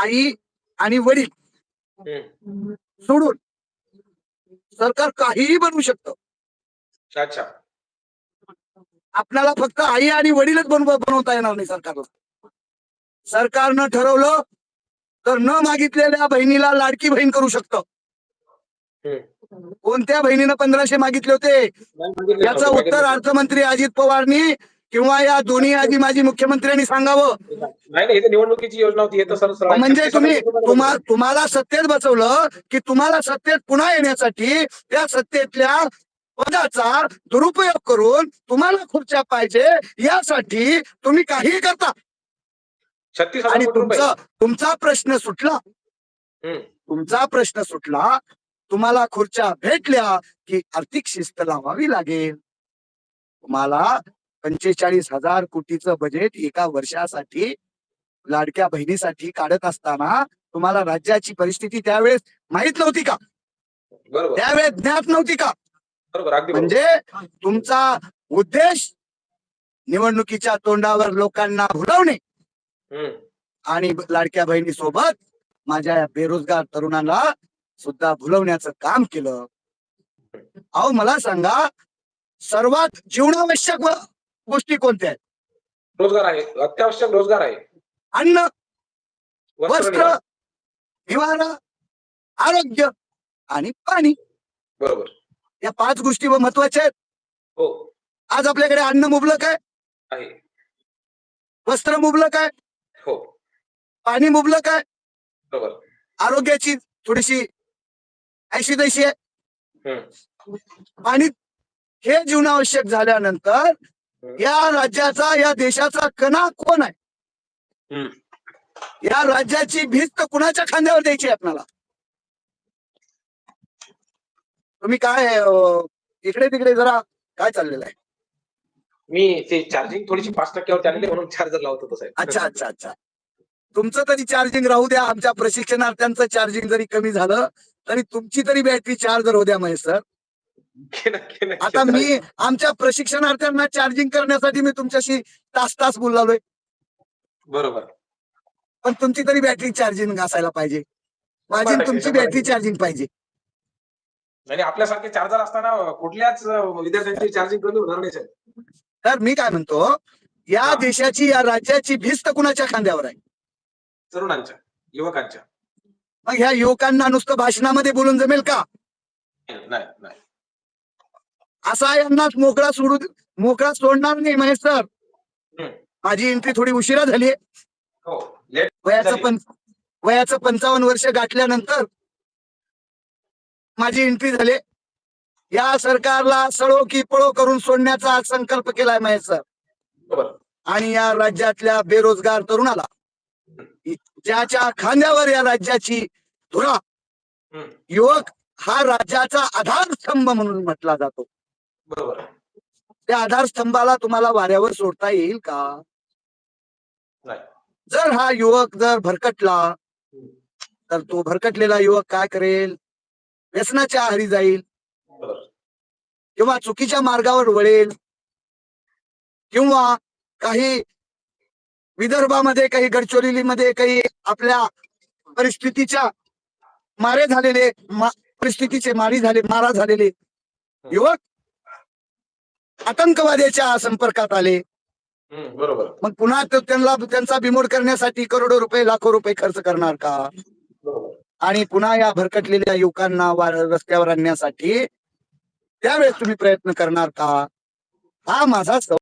आई आणि वडील. सोडून सरकार काहीही बनवू शकतं. अच्छा. आपल्याला फक्त आई आणि वडीलच बनव बनवता येणार नाही सरकारला. सरकारनं ठरवलं तर न मागितलेल्या बहिणीला लाडकी बहीण करू शकतं. कोणत्या बहिणीनं पंधराशे मागितले होते? याचं उत्तर अर्थमंत्री अजित पवारनी किंवा या दोन्ही आधी माजी मुख्यमंत्र्यांनी सांगावं. नाही निवडणुकीची योजना होती हे म्हणजे तुम्ही तुम्हाला- तुम्हा तुम्हाला सत्तेत बसवलं की तुम्हाला सत्तेत पुन्हा येण्यासाठी त्या सत्तेतल्या पदाचा दुरुपयोग करून तुम्हाला खुर्च्या पाहिजे यासाठी तुम्ही काहीही करता. छत्तीस आणि तुमचा तुमचा प्रश्न सुटला. तुमचा प्रश्न सुटला तुम्हाला खुर्च्या भेटल्या की आर्थिक शिस्त लावावी लागेल. तुम्हाला पंचेचाळीस हजार कोटीचं बजेट एका वर्षासाठी लाडक्या बहिणीसाठी काढत असताना तुम्हाला राज्याची परिस्थिती त्यावेळेस माहीत नव्हती का त्यावेळेस ज्ञात नव्हती का. म्हणजे तुमचा उद्देश निवडणुकीच्या तोंडावर लोकांना भुलवणे. आणि लाडक्या बहिणी सोबत माझ्या बेरोजगार तरुणांना सुद्धा भुलवण्याचं काम केलं अहो मला सांगा सर्वात जीवनावश्यक गोष्टी कोणत्या आहेत? रोजगार आहे. अत्यावश्यक रोजगार आहे. अन्न वस्त्र वस्त्र निवारा. आरोग्य आणि पाणी. बरोबर. या पाच गोष्टी महत्त्वाच्या आहेत. हो. आज आपल्याकडे अन्न मुबलक आहे. आहे. वस्त्र मुबलक आहे. हो. पाणी मुबलक आहे. बरोबर. आरोग्याची थोडीशी ऐशी तैशी आहे. हम्म. आणि हे जीवनावश्यक झाल्यानंतर या राज्याचा या देशाचा कणा कोण आहे. या राज्याची भिस्त कुणाच्या खांद्यावर द्यायची आपल्याला? तुम्ही काय इकडे तिकडे जरा काय चाललेलं आहे? मी ते चार्जिंग थोडीशी पाच टक्क्यावर आणली म्हणून चार्जर लावत होतो साहेब. अच्छा अच्छा अच्छा. तुमचं तरी चार्जिंग राहू द्या आमच्या प्रशिक्षणार्थ्यांचं चार्जिंग जरी कमी झालं तरी तुमची तरी बॅटरी चार्जर होऊ द्या महेश सर. आता मी आमच्या प्रशिक्षणार्थ्यांना चार्जिंग करण्यासाठी मी तुमच्याशी तास तास बोललोय बरोबर. पण तुमची तरी बॅटरी चार्जिंग असायला पाहिजे. माझी तुमची बॅटरी. चार्जिंग पाहिजे. आणि आपल्यासारखे चार्जर असताना कुठल्याच विद्यार्थ्यांची चार्जिंग कमी होणार नाही तर मी काय म्हणतो या. देशाची या राज्याची भिस्त कुणाच्या खांद्यावर आहे? तरुणांच्या युवकांच्या. मग ह्या युवकांना नुसतं भाषणामध्ये बोलून जमेल का? नाही नाही. असा यांनाच मोकळा सोडू मोकळा सोडणार नाही महेश सर. माझी एंट्री थोडी उशिरा झाली हो वयाचं. पण वयाचं पंचावन्न वर्ष गाठल्यानंतर माझी एंट्री झाली या सरकारला सळो की पळो करून सोडण्याचा आज संकल्प केलाय महेश सर. आणि या राज्यातल्या बेरोजगार तरुणाला ज्याच्या खांद्यावर या राज्याची धुरा. युवक हा राज्याचा आधारस्तंभ म्हणून म्हटला जातो. बरोबर. त्या आधारस्तंभाला तुम्हाला वाऱ्यावर सोडता येईल का? नाही. जर हा युवक जर भरकटला तर तो भरकटलेला युवक काय करेल? व्यसनाच्या आहारी जाईल. किंवा चुकीच्या मार्गावर वळेल. किंवा काही विदर्भामध्ये काही गडचिरोलीमध्ये काही आपल्या परिस्थितीच्या मारे झालेले मा- परिस्थितीचे मारी झाले मारा झालेले युवक आतंकवाद्याच्या संपर्कात आले. बरोबर. मग पुन्हा त्यांना त्यांचा बिमोड करण्यासाठी करोडो रुपये लाखो रुपये खर्च करणार का? आणि पुन्हा या भरकटलेल्या युवकांना वार रस्त्यावर आणण्यासाठी त्यावेळेस तुम्ही प्रयत्न करणार का? हा माझा